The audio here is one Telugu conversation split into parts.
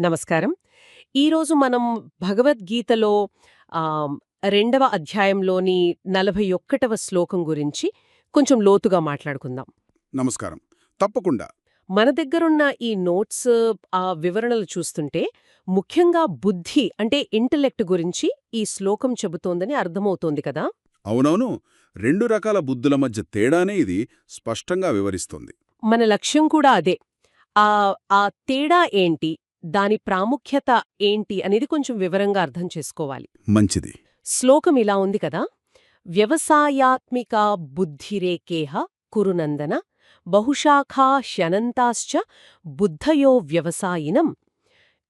నమస్కారం. ఈరోజు మనం భగవద్గీతలో రెండవ అధ్యాయంలోని నలభై ఒక్కటవ శ్లోకం గురించి కొంచెం లోతుగా మాట్లాడుకుందాం. నమస్కారం. తప్పకుండా. మన దగ్గరున్న ఈ నోట్స్ ఆ వివరణలు చూస్తుంటే ముఖ్యంగా బుద్ధి అంటే ఇంటలెక్ట్ గురించి ఈ శ్లోకం చెబుతోందని అర్థమవుతోంది కదా? అవునవును. రెండు రకాల బుద్ధుల మధ్య తేడానే ఇది స్పష్టంగా వివరిస్తుంది. మన లక్ష్యం కూడా అదే. ఆ తేడా ఏంటి? దాని ప్రాముఖ్యత ఏంటి అనేది కొంచెం వివరంగా అర్థం చేసుకోవాలి. మంచిది. శ్లోకం ఇలా ఉంది కదా వ్యవసాయాత్మిక బుద్ధిరేకేహ కురునందన బహుశాఖా శనంతాశ్చ బుద్ధయో వ్యవసాయినం.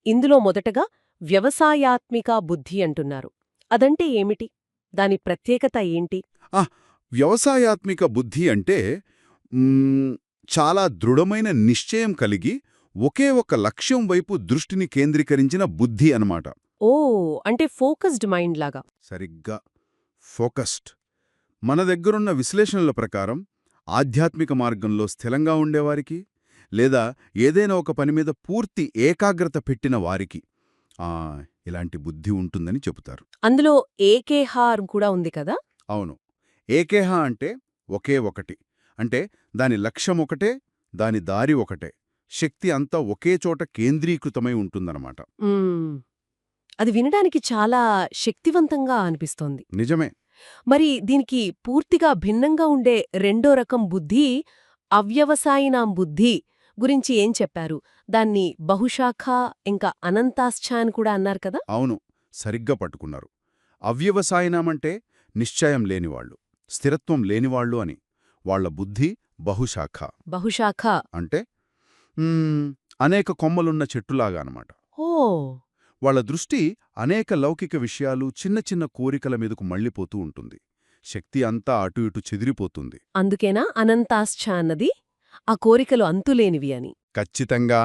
ఇందులో మొదటగా వ్యవసాయాత్మిక బుద్ధి అంటున్నారు. అదంటే ఏమిటి? దాని ప్రత్యేకత ఏంటి? వ్యవసాయాత్మిక బుద్ధి అంటే చాలా దృఢమైన నిశ్చయం కలిగి ఒకే ఒక లక్ష్యం వైపు దృష్టిని కేంద్రీకరించిన బుద్ధి అన్నమాట. ఓ అంటే ఫోకస్డ్ మైండ్ లాగా. సరిగ్గా. ఫోకస్డ్. మన దగ్గరున్న విశ్లేషణల ప్రకారం ఆధ్యాత్మిక మార్గంలో స్థిరంగా ఉండేవారికి లేదా ఏదైనా ఒక పని మీద పూర్తి ఏకాగ్రత పెట్టిన వారికి ఆ ఇలాంటి బుద్ధి ఉంటుందని చెబుతారు. అందులో ఏకేహార్ కూడా ఉంది కదా? అవును. ఏకేహ అంటే ఒకే ఒకటి. అంటే దాని లక్ష్యం ఒకటే దాని దారి ఒకటే. శక్తి అంతా ఒకే చోట కేంద్రీకృతమై ఉంటుందన్నమాట. అది వినడానికి చాలా శక్తివంతంగా అనిపిస్తోంది. నిజమే. మరి దీనికి పూర్తిగా భిన్నంగా ఉండే రెండో రకం బుద్ధి అవ్యవసాయినాం బుద్ధి గురించి ఏం చెప్పారు? దాన్ని బహుశాఖ ఇంకా అనంతాశ్చ అని కూడా అన్నారు కదా? అవును. సరిగ్గా పట్టుకున్నారు. అవ్యవసాయనమంటే నిశ్చయం లేనివాళ్ళు స్థిరత్వం లేనివాళ్ళు అని. వాళ్ళ బుద్ధి బహుశాఖ. బహుశాఖ. అంటే అనేక కొమ్మలున్న చెట్టులాగా అన్నమాట ఓ! వాళ్ళ దృష్టి అనేక లౌకిక విషయాలు చిన్న చిన్న కోరికల మీదకు మళ్ళీపోతూ ఉంటుంది. శక్తి అంతా అటు ఇటు చెదిరిపోతుంది. అందుకేనా అనంతాశ్చ అన్నది? ఆ కోరికలు అంతులేనివి అని. ఖచ్చితంగా.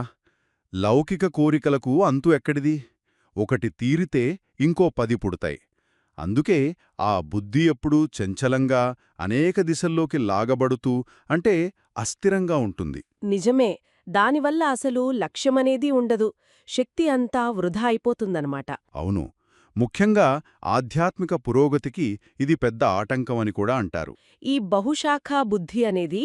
లౌకిక కోరికలకు అంతు ఎక్కడిది? ఒకటి తీరితే ఇంకో పది పుడతాయి. అందుకే ఆ బుద్ధి ఎప్పుడూ చంచలంగా అనేక దిశల్లోకి లాగబడుతూ అంటే అస్థిరంగా ఉంటుంది. నిజమే. దానివల్ల అసలు లక్ష్యమనేది ఉండదు. శక్తి అంతా వృధా అయిపోతుందన్నమాట. అవును. ముఖ్యంగా ఆధ్యాత్మిక పురోగతికి ఇది పెద్ద ఆటంకమని కూడా అంటారు. ఈ బహుశాఖా బుద్ధి అనేది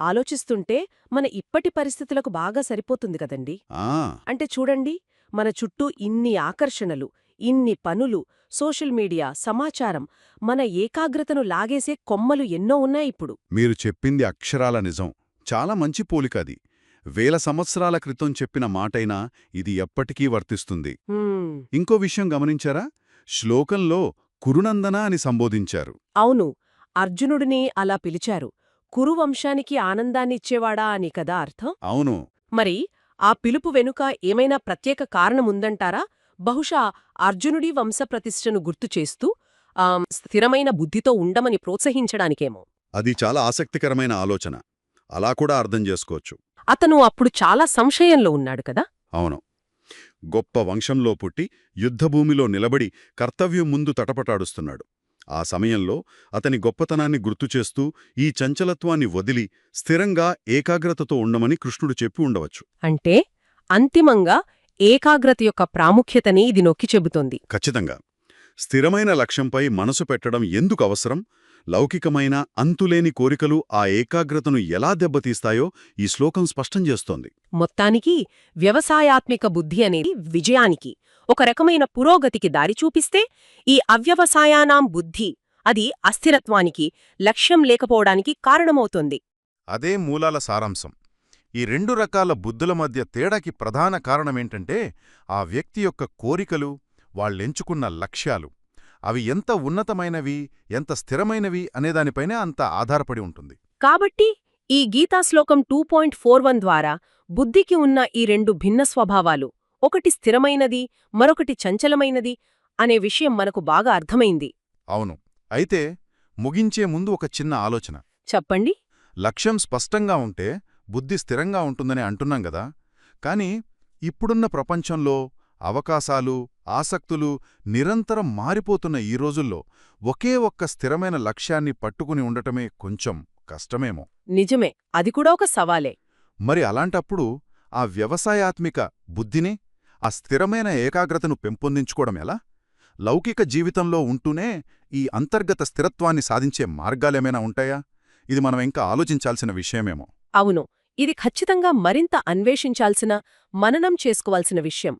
ఆలోచిస్తుంటే మన ఇప్పటి పరిస్థితులకు బాగా సరిపోతుంది కదండి. ఆ! అంటే చూడండి మన చుట్టూ ఇన్ని ఆకర్షణలు ఇన్ని పనులు సోషల్ మీడియా సమాచారం మన ఏకాగ్రతను లాగేసే కొమ్మలు ఎన్నో ఉన్నాయిప్పుడు మీరు చెప్పింది అక్షరాల నిజం. చాలా మంచి పోలిక అది. వేల సంవత్సరాల క్రితం చెప్పిన మాటైనా ఇది ఎప్పటికీ వర్తిస్తుంది. ఇంకో విషయం గమనించారా? శ్లోకంలో కురునందన అని సంబోధించారు. అవును అర్జునుడిని అలా పిలిచారు. కురువంశానికి ఆనందాన్నిచ్చేవాడా అని కదా అర్థం? అవును. మరి ఆ పిలుపు వెనుక ఏమైనా ప్రత్యేక కారణముందంటారా? బహుశా అర్జునుడి వంశప్రతిష్టను గుర్తు చేస్తూ ఆం, స్థిరమైన బుద్ధితో ఉండమని ప్రోత్సహించడానికేమో. అది చాలా ఆసక్తికరమైన ఆలోచన. అలా కూడా అర్థం చేసుకోవచ్చు. అతను అప్పుడు చాలా సంశయంలో ఉన్నాడు కదా? అవును. గొప్ప వంశంలో పుట్టి యుద్ధభూమిలో నిలబడి కర్తవ్యం ముందు తటపటాడుస్తున్నాడు. ఆ సమయంలో అతని గొప్పతనాన్ని గుర్తుచేస్తూ ఈ చంచలత్వాన్ని వదిలి స్థిరంగా ఏకాగ్రతతో ఉండమని కృష్ణుడు చెప్పి ఉండవచ్చు. అంటే అంతిమంగా ఏకాగ్రత యొక్క ప్రాముఖ్యతని ఇది నొక్కి చెబుతోంది. ఖచ్చితంగా. స్థిరమైన లక్ష్యంపై మనసు పెట్టడం ఎందుకు అవసరం? లౌకికమైన అంతులేని కోరికలు ఆ ఏకాగ్రతను ఎలా దెబ్బతీస్తాయో ఈ శ్లోకం స్పష్టం చేస్తోంది. మొత్తానికి వ్యవసాయాత్మిక బుద్ధి అనేది విజయానికి ఒక రకమైన పురోగతికి దారి చూపిస్తే ఈ అవ్యవసాయానాం బుద్ధి అది అస్థిరత్వానికి లక్ష్యం లేకపోవడానికి కారణమవుతుంది. అదే మూలాల సారాంశం. ఈ రెండు రకాల బుద్ధుల మధ్య తేడాకి ప్రధాన కారణమేంటంటే ఆ వ్యక్తి యొక్క కోరికలు వాళ్ళెంచుకున్న లక్ష్యాలు. అవి ఎంత ఉన్నతమైనవి ఎంత స్థిరమైనవి అనేదానిపైనే అంత ఆధారపడి ఉంటుంది. కాబట్టి ఈ గీతా శ్లోకం టూ పాయింట్ ఫోర్ వన్ ద్వారా బుద్ధికి ఉన్న ఈ రెండు భిన్న స్వభావాలు ఒకటి స్థిరమైనది మరొకటి చంచలమైనది అనే విషయం మనకు బాగా అర్థమైంది. అవును. అయితే ముగించే ముందు ఒక చిన్న ఆలోచన. చెప్పండి. లక్ష్యం స్పష్టంగా ఉంటే బుద్ధి స్థిరంగా ఉంటుందని అంటున్నాం గదా. కాని ఇప్పుడున్న ప్రపంచంలో అవకాశాలు ఆసక్తులు నిరంతరం మారిపోతున్న ఈ రోజుల్లో ఒకే ఒక్క స్థిరమైన లక్ష్యాన్ని పట్టుకుని ఉండటమే కొంచెం కష్టమేమో. నిజమే అది కూడా ఒక సవాలే. మరి అలాంటప్పుడు ఆ వ్యవసాయాత్మిక బుద్ధిని ఆ స్థిరమైన ఏకాగ్రతను పెంపొందించుకోవడం ఎలా? లౌకిక జీవితంలో ఉంటూనే ఈ అంతర్గత స్థిరత్వాన్ని సాధించే మార్గాలేమైనా ఉంటాయా? ఇది మనం ఇంకా ఆలోచించాల్సిన విషయమేమో. అవును ఇది ఖచ్చితంగా మరింత అన్వేషించాల్సిన మననం చేసుకోవాల్సిన విషయం.